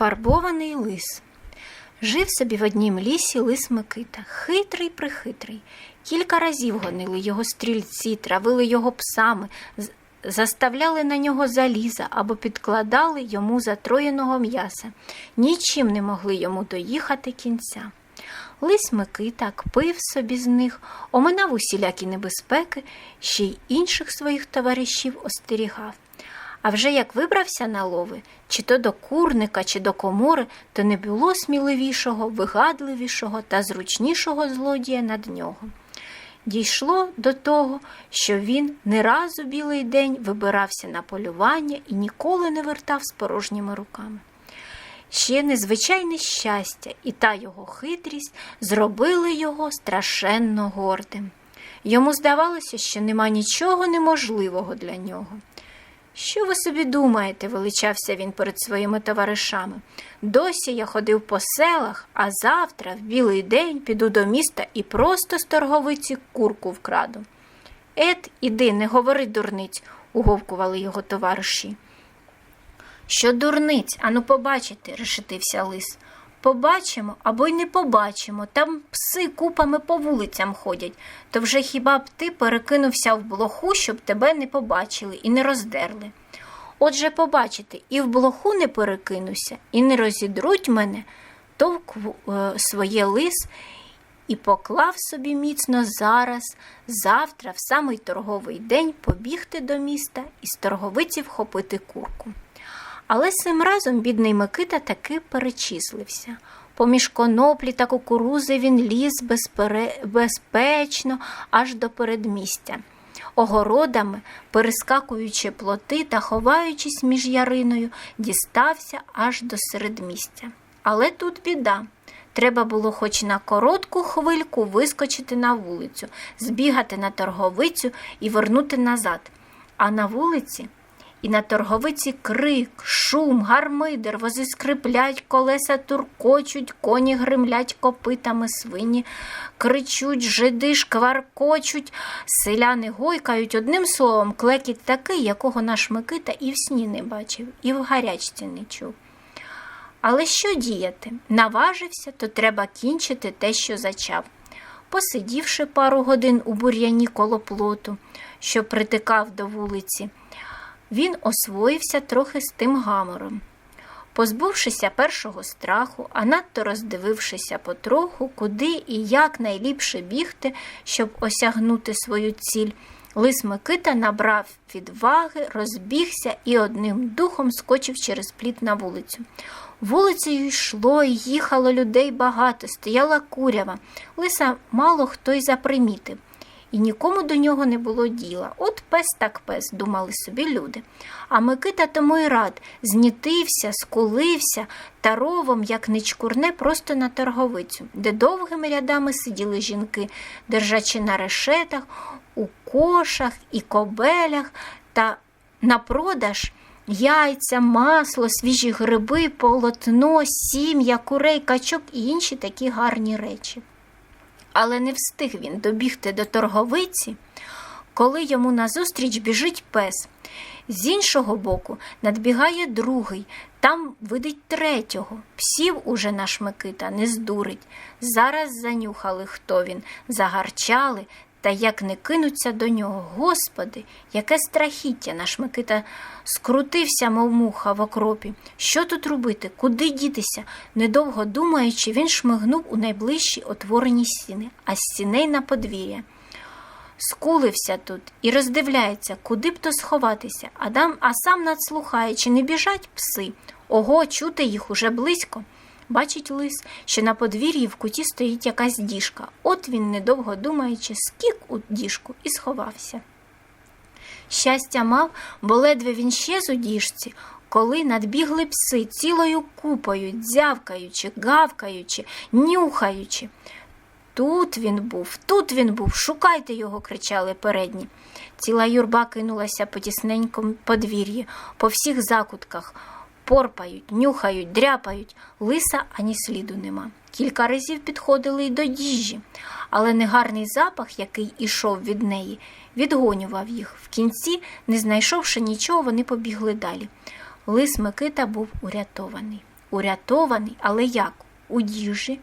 Фарбований лис. Жив собі в однім лісі лис Микита, хитрий прихитрий. Кілька разів гонили його стрільці, травили його псами, заставляли на нього заліза або підкладали йому затроєного м'яса. Нічим не могли йому доїхати кінця. Лис Микита пив собі з них, оминав усілякі небезпеки, ще й інших своїх товаришів остерігав. А вже як вибрався на лови, чи то до курника, чи до комори, то не було сміливішого, вигадливішого та зручнішого злодія над нього. Дійшло до того, що він не раз у білий день вибирався на полювання і ніколи не вертав з порожніми руками. Ще незвичайне щастя і та його хитрість зробили його страшенно гордим. Йому здавалося, що нема нічого неможливого для нього. Що ви собі думаєте, величався він перед своїми товаришами. Досі я ходив по селах, а завтра, в білий день, піду до міста і просто з торговиці курку вкраду. Ет, іди, не говори дурниць, уговкували його товариші. Що дурниць, ану побачите, решетився лис. Побачимо або й не побачимо. Там пси купами по вулицям ходять. То вже хіба б ти перекинувся в блоху, щоб тебе не побачили і не роздерли. Отже, побачите, і в блоху не перекинуся, і не розідруть мене, товк е, своє лис і поклав собі міцно зараз, завтра, в самий торговий день, побігти до міста і з торговиці вхопити курку. Але цим разом бідний Микита таки перечислився. Поміж коноплі та кукурузи він ліз безпере... безпечно аж до передмістя. Огородами, перескакуючи плоти та ховаючись між яриною, дістався аж до середмістя. Але тут біда. Треба було хоч на коротку хвильку вискочити на вулицю, збігати на торговицю і вернути назад. А на вулиці і на торговиці крик, шум, гармидер, вози скриплять, колеса туркочуть, коні гримлять копитами, свині кричуть, жиди шкваркочуть, селяни гойкають. Одним словом, клекіт такий, якого наш Микита і в сні не бачив, і в гарячці не чув. Але що діяти? Наважився, то треба кінчити те, що зачав. Посидівши пару годин у бур'яні коло плоту, що притикав до вулиці, він освоївся трохи з тим гамором. Позбувшися першого страху, а надто роздивившися потроху, куди і як найліпше бігти, щоб осягнути свою ціль, лис Микита набрав відваги, розбігся і одним духом скочив через пліт на вулицю. Вулицею йшло і їхало людей багато, стояла курява. Лиса мало хто й запримітив і нікому до нього не було діла. От пес так пес, думали собі люди. А Микита тому й рад, знітився, скулився та ровом, як не чкурне, просто на торговицю, де довгими рядами сиділи жінки, держачи на решетах, у кошах і кобелях та на продаж. Яйця, масло, свіжі гриби, полотно, сім'я, курей, качок і інші такі гарні речі. Але не встиг він добігти до торговиці, коли йому назустріч біжить пес. З іншого боку надбігає другий, там видить третього. Псів уже наш Микита не здурить. Зараз занюхали, хто він, загарчали, та як не кинуться до нього. Господи, яке страхіття наш Микита скрутився, мов муха в окропі. Що тут робити? Куди дітися? Недовго думаючи, він шмигнув у найближчі отворені стіни, а з стіней на подвір'я. Скулився тут і роздивляється, куди б то сховатися, Адам, а сам надслухає, чи не біжать пси. Ого, чути їх уже близько. Бачить лис, що на подвір'ї в куті стоїть якась діжка. От він, недовго думаючи, скік у діжку і сховався. Щастя мав, бо ледве він щез у діжці, коли надбігли пси цілою купою, дзявкаючи, гавкаючи, нюхаючи. Тут він був, тут він був, шукайте його, кричали передні. Ціла юрба кинулася по тісненькому подвір'ї, по всіх закутках. Порпають, нюхають, дряпають, лиса ані сліду нема. Кілька разів підходили й до діжі, але негарний запах, який ішов від неї, відгонював їх. В кінці, не знайшовши нічого, вони побігли далі. Лис Микита був урятований. урятований, але як? У діжі,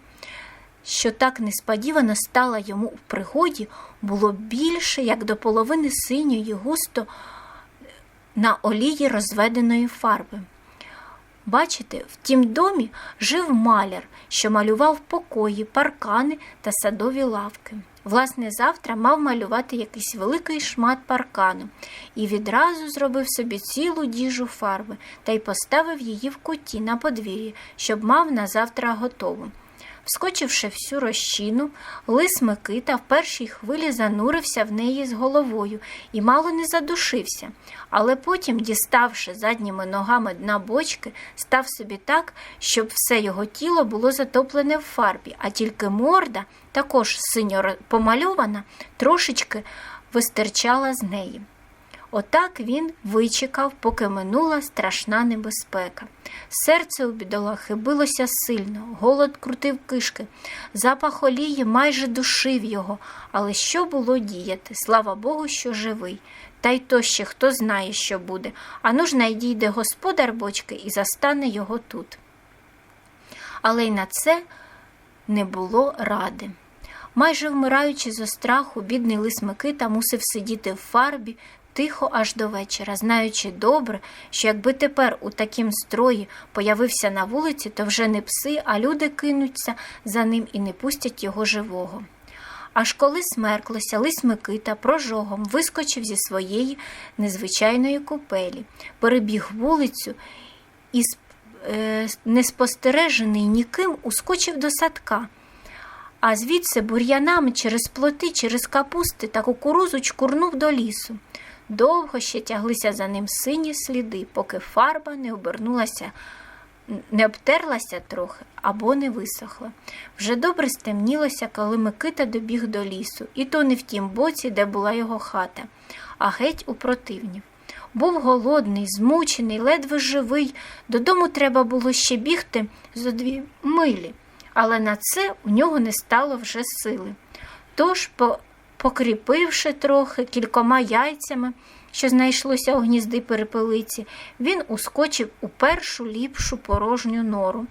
що так несподівано стала йому в пригоді, було більше, як до половини синьої густо на олії розведеної фарби. Бачите, в тім домі жив маляр, що малював покої, паркани та садові лавки. Власне, завтра мав малювати якийсь великий шмат паркану і відразу зробив собі цілу діжу фарби та й поставив її в куті на подвір'ї, щоб мав на завтра готову. Вскочивши всю розчину, лис Микита в першій хвилі занурився в неї з головою і мало не задушився, але потім, діставши задніми ногами дна бочки, став собі так, щоб все його тіло було затоплене в фарбі, а тільки морда, також синьо помальована, трошечки вистирчала з неї. Отак він вичекав, поки минула страшна небезпека. Серце у бідолахи билося сильно, голод крутив кишки, запах олії майже душив його, але що було діяти? Слава Богу, що живий. Та й то ще хто знає, що буде. Ану ж найдійде господар бочки і застане його тут. Але й на це не було ради. Майже вмираючи зо страху, бідний лис Микита мусив сидіти в фарбі тихо аж до вечора, знаючи добре, що якби тепер у такім строї появився на вулиці, то вже не пси, а люди кинуться за ним і не пустять його живого. Аж коли смерклося, лис Микита прожогом вискочив зі своєї незвичайної купелі, перебіг вулицю і, е, неспостережений ніким, ускочив до садка. А звідси бур'янами через плоти, через капусти та кукурузу чкурнув до лісу. Довго ще тяглися за ним сині сліди, поки фарба не обернулася, не обтерлася трохи або не висохла. Вже добре стемнілося, коли Микита добіг до лісу, і то не в тім боці, де була його хата, а геть у противнів. Був голодний, змучений, ледве живий. Додому треба було ще бігти зо дві милі, але на це у нього не стало вже сили. Тож, по, покріпивши трохи кількома яйцями, що знайшлося у гнізди перепелиці, він ускочив у першу ліпшу порожню нору.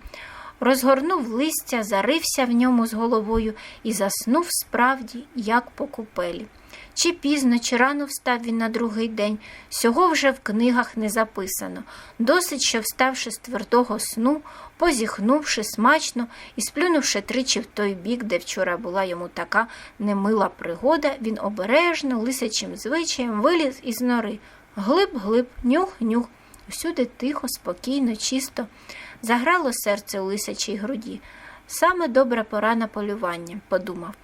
Розгорнув листя, зарився в ньому з головою і заснув справді, як по купелі. Чи пізно, чи рано встав він на другий день, сього вже в книгах не записано. Досить, що вставши з твердого сну, позіхнувши смачно і сплюнувши тричі в той бік, де вчора була йому така немила пригода, він обережно, лисячим звичаєм виліз із нори. Глиб-глиб, нюх-нюх, всюди тихо, спокійно, чисто. Заграло серце у лисячій груді. Саме добра пора на полювання, подумав.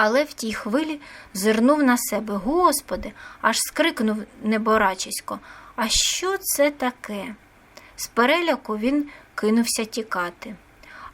Але в тій хвилі зирнув на себе. Господи, аж скрикнув неборачисько. А що це таке? З переляку він кинувся тікати.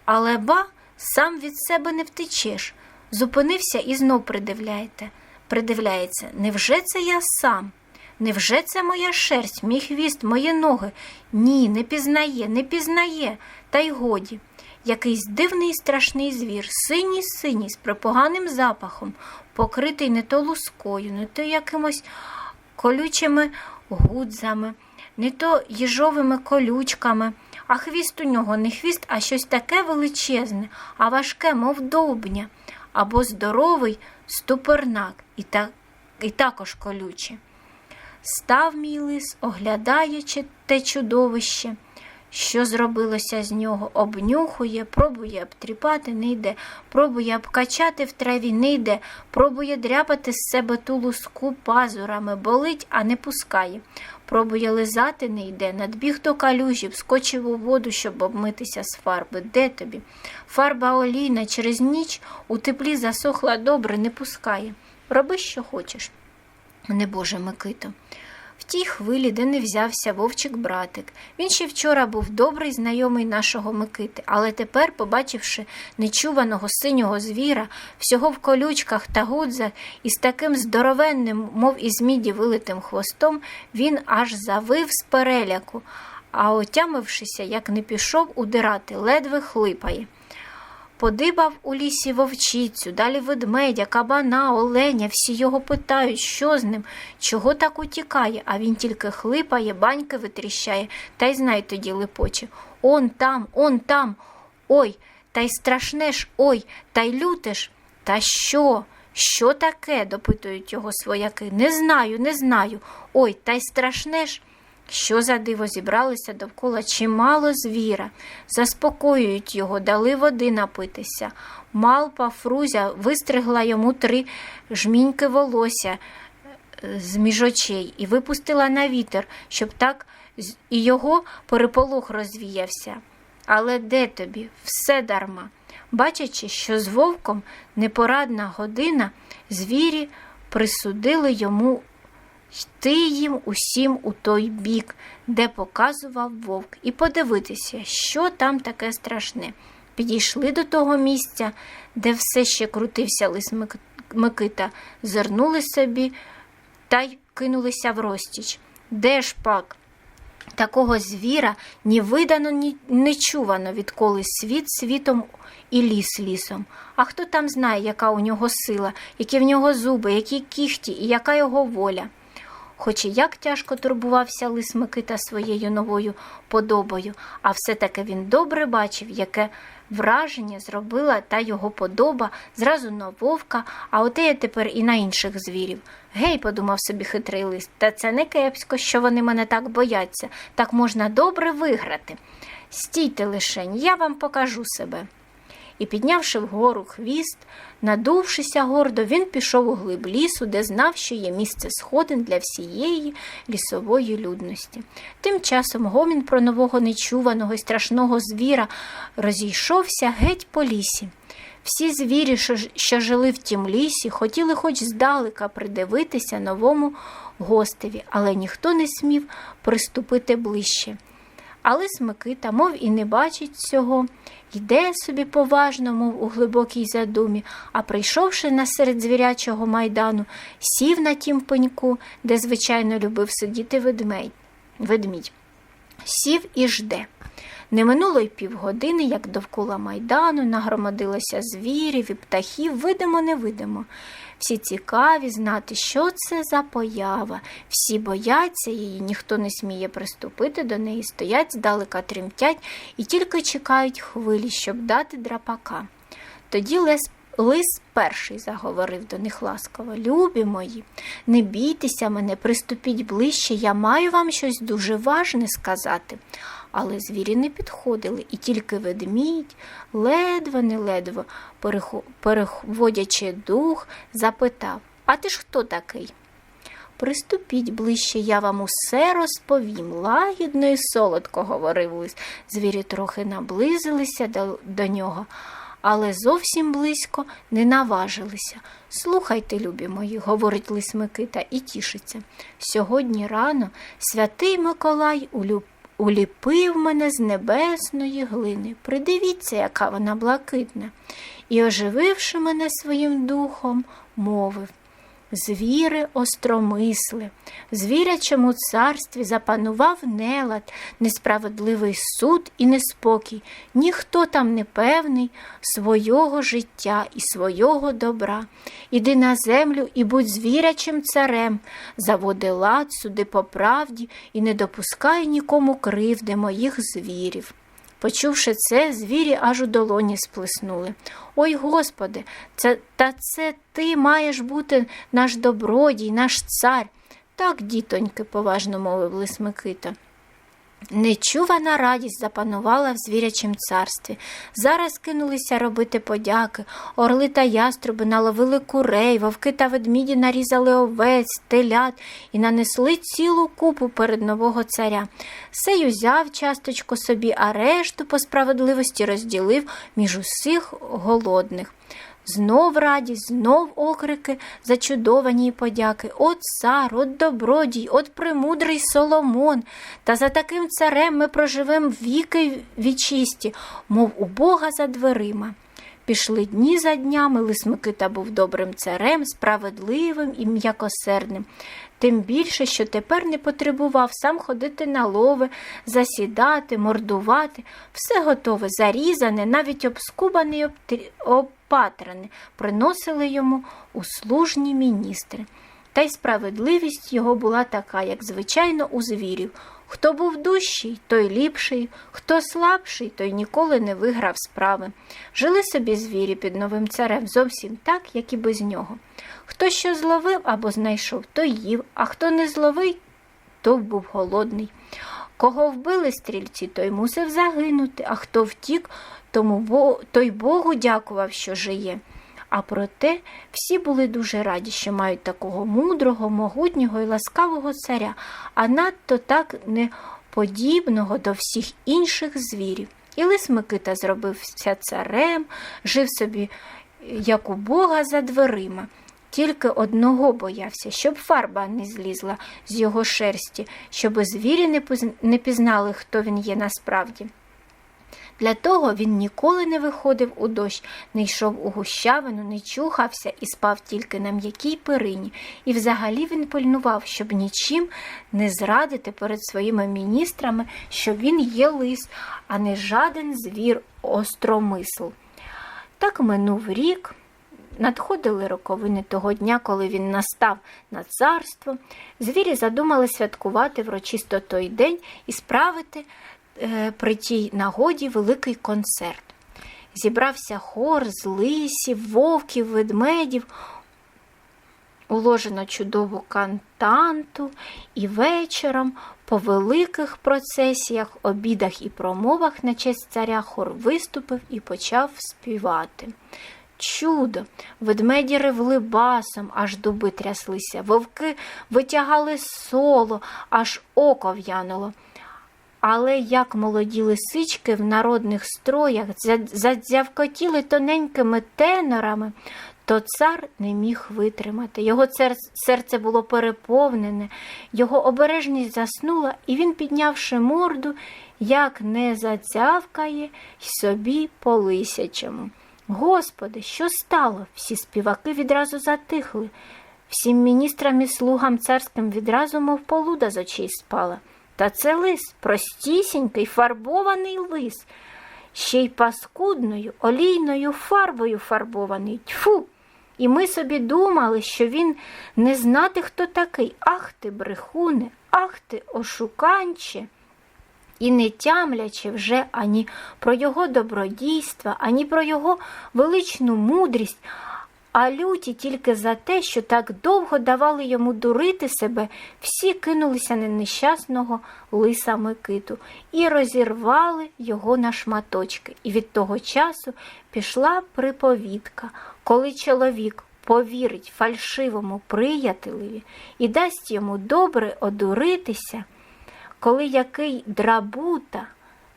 Але ба, сам від себе не втечеш. Зупинився і знов придивляєте. Придивляється, невже це я сам? Невже це моя шерсть, мій хвіст, мої ноги? Ні, не пізнає, не пізнає, та й годі. Якийсь дивний страшний звір, синій синій, з припоганим запахом, покритий не то лускою, не то якимось колючими гудзами, не то їжовими колючками, а хвіст у нього не хвіст, а щось таке величезне, а важке, мов довбня, або здоровий ступернак, і, та, і також колюче. Став мій лис, оглядаючи те чудовище, що зробилося з нього, обнюхує, пробує обтріпати, не йде, пробує обкачати в траві, не йде, пробує дряпати з себе ту луску пазурами, болить, а не пускає. Пробує лизати, не йде, надбіг до калюжі, вскочив у воду, щоб обмитися з фарби. Де тобі? Фарба олійна через ніч у теплі засохла добре, не пускає. Роби, що хочеш. Небоже Микито. В тій хвилі, де не взявся вовчик братик. Він ще вчора був добрий знайомий нашого Микити, але тепер, побачивши нечуваного синього звіра, всього в колючках та гудзах і з таким здоровенним, мов із міді вилитим хвостом, він аж завив з переляку, а отямившися, як не пішов удирати, ледве хлипає. Подибав у лісі вовчицю, далі ведмедя, кабана, оленя, всі його питають, що з ним, чого так утікає, а він тільки хлипає, баньки витріщає, та й знай тоді липоче. Он там, он там, ой, та й страшне ж, ой, та й люте ж. Та що? Що таке? допитують його свояки. Не знаю, не знаю. Ой, та й страшне ж. Що за диво зібралися довкола чимало звіра, заспокоюють його, дали води напитися. Малпа Фрузя вистригла йому три жміньки волосся е, з між очей і випустила на вітер, щоб так і його переполох розвіявся. Але де тобі? Все дарма. Бачачи, що з вовком непорадна година, звірі присудили йому йти їм усім у той бік, де показував вовк, і подивитися, що там таке страшне. Підійшли до того місця, де все ще крутився лис Микита, зернули собі та й кинулися в розтіч. Де ж пак? Такого звіра ні видано, ні не чувано, відколи світ світом і ліс лісом. А хто там знає, яка у нього сила, які в нього зуби, які кіхті і яка його воля. Хоч і як тяжко турбувався лис Микита своєю новою подобою, а все-таки він добре бачив, яке враження зробила та його подоба зразу на вовка, а отеє тепер і на інших звірів. Гей, подумав собі хитрий лис, та це не кепсько, що вони мене так бояться, так можна добре виграти. Стійте лишень, я вам покажу себе. І, піднявши вгору хвіст, надувшися гордо, він пішов у глиб лісу, де знав, що є місце сходин для всієї лісової людності. Тим часом гомін про нового нечуваного і страшного звіра розійшовся геть по лісі. Всі звірі, що, жили в тім лісі, хотіли хоч здалека придивитися новому гостеві, але ніхто не смів приступити ближче. Але Смикита, мов і не бачить цього, йде собі поважно, мов у глибокій задумі, а прийшовши насеред звірячого майдану, сів на тім пеньку, де звичайно любив сидіти ведмедь. ведмідь. Сів і жде. Не минуло й півгодини, як довкола майдану нагромадилося звірів і птахів, видимо-невидимо. Всі цікаві знати, що це за поява. Всі бояться її, ніхто не сміє приступити до неї, стоять здалека тремтять і тільки чекають хвилі, щоб дати драпака. Тоді лес Лис перший заговорив до них ласково. Любі мої, не бійтеся мене, приступіть ближче, я маю вам щось дуже важне сказати. Але звірі не підходили, і тільки ведмідь, ледве не ледве, переводячи дух, запитав А ти ж хто такий? Приступіть ближче, я вам усе розповім. Лагідно і солодко говорив лис. Звірі трохи наблизилися до, до нього, але зовсім близько не наважилися. Слухайте, любі мої, говорить лис Микита і тішиться. Сьогодні рано святий Миколай улю- уліпив мене з небесної глини. Придивіться, яка вона блакитна. І, ожививши мене своїм духом, мовив. Звіри остромисли, звірячому царстві запанував нелад, несправедливий суд і неспокій. Ніхто там не певний свого життя і свого добра. Іди на землю і будь звірячим царем, заводи лад, суди по правді і не допускай нікому кривди моїх звірів. Почувши це, звірі аж у долоні сплеснули. Ой, Господи, це, та це ти маєш бути наш добродій, наш цар. Так, дітоньки, поважно мовив лис Микита. Нечувана радість запанувала в звірячім царстві. Зараз кинулися робити подяки. Орли та яструби наловили курей, вовки та ведміді нарізали овець, телят і нанесли цілу купу перед нового царя. Сей узяв часточку собі, а решту по справедливості розділив між усіх голодних. Знов радість, знов окрики, зачудовані подяки. От цар, от добродій, от премудрий Соломон. Та за таким царем ми проживем віки вічисті, мов у Бога за дверима. Пішли дні за днями, Лис Микита був добрим царем, справедливим і м'якосердним. Тим більше, що тепер не потребував сам ходити на лови, засідати, мордувати. Все готове, зарізане, навіть обскубане й обтр- обпатране, приносили йому услужні міністри. Та й справедливість його була така, як звичайно у звірів. Хто був дужчий, той ліпший, хто слабший, той ніколи не виграв справи. Жили собі звірі під новим царем зовсім так, як і без нього. Хто що зловив або знайшов, той їв, а хто не зловив, то був голодний. Кого вбили стрільці, той мусив загинути, а хто втік, тому той Богу дякував, що жиє. А проте всі були дуже раді, що мають такого мудрого, могутнього і ласкавого царя, а надто так неподібного до всіх інших звірів. І лис Микита зробився царем, жив собі, як у Бога за дверима. Тільки одного боявся, щоб фарба не злізла з його шерсті, щоб звірі не пізнали, хто він є насправді. Для того він ніколи не виходив у дощ, не йшов у гущавину, не чухався і спав тільки на м'якій перині. І взагалі він пильнував, щоб нічим не зрадити перед своїми міністрами, що він є лис, а не жаден звір остромисл. Так минув рік. Надходили роковини того дня, коли він настав на царство. Звірі задумали святкувати врочисто той день і справити при тій нагоді великий концерт. Зібрався хор з лисів, вовків, ведмедів, уложено чудову кантанту, і вечором по великих процесіях, обідах і промовах на честь царя хор виступив і почав співати. Чудо! Ведмеді ревли басом, аж дуби тряслися, вовки витягали соло, аж око в'януло. Але як молоді лисички в народних строях за- задзявкотіли тоненькими тенорами, то цар не міг витримати. Його серце було переповнене, його обережність заснула, і він, піднявши морду, як не зацявкає, й собі по лисячому. Господи, що стало? Всі співаки відразу затихли. Всім міністрам і слугам царським відразу, мов полуда з очей спала. Та це лис, простісінький, фарбований лис, ще й паскудною, олійною фарбою фарбований. Тьфу! І ми собі думали, що він не знати, хто такий. Ах ти, брехуне, ах ти, ошуканче. І не тямлячи вже ані про його добродійства, ані про його величну мудрість, а люті тільки за те, що так довго давали йому дурити себе, всі кинулися на нещасного лиса Микиту і розірвали його на шматочки. І від того часу пішла приповідка, коли чоловік повірить фальшивому приятелеві і дасть йому добре одуритися, коли який драбута,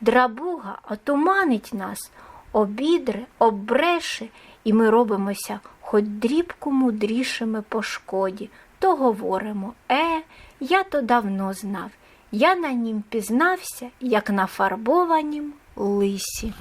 драбуга отуманить нас, обідре, оббреше, і ми робимося хоч дрібку мудрішими по шкоді, то говоримо е, я то давно знав, я на нім пізнався, як на фарбованім лисі.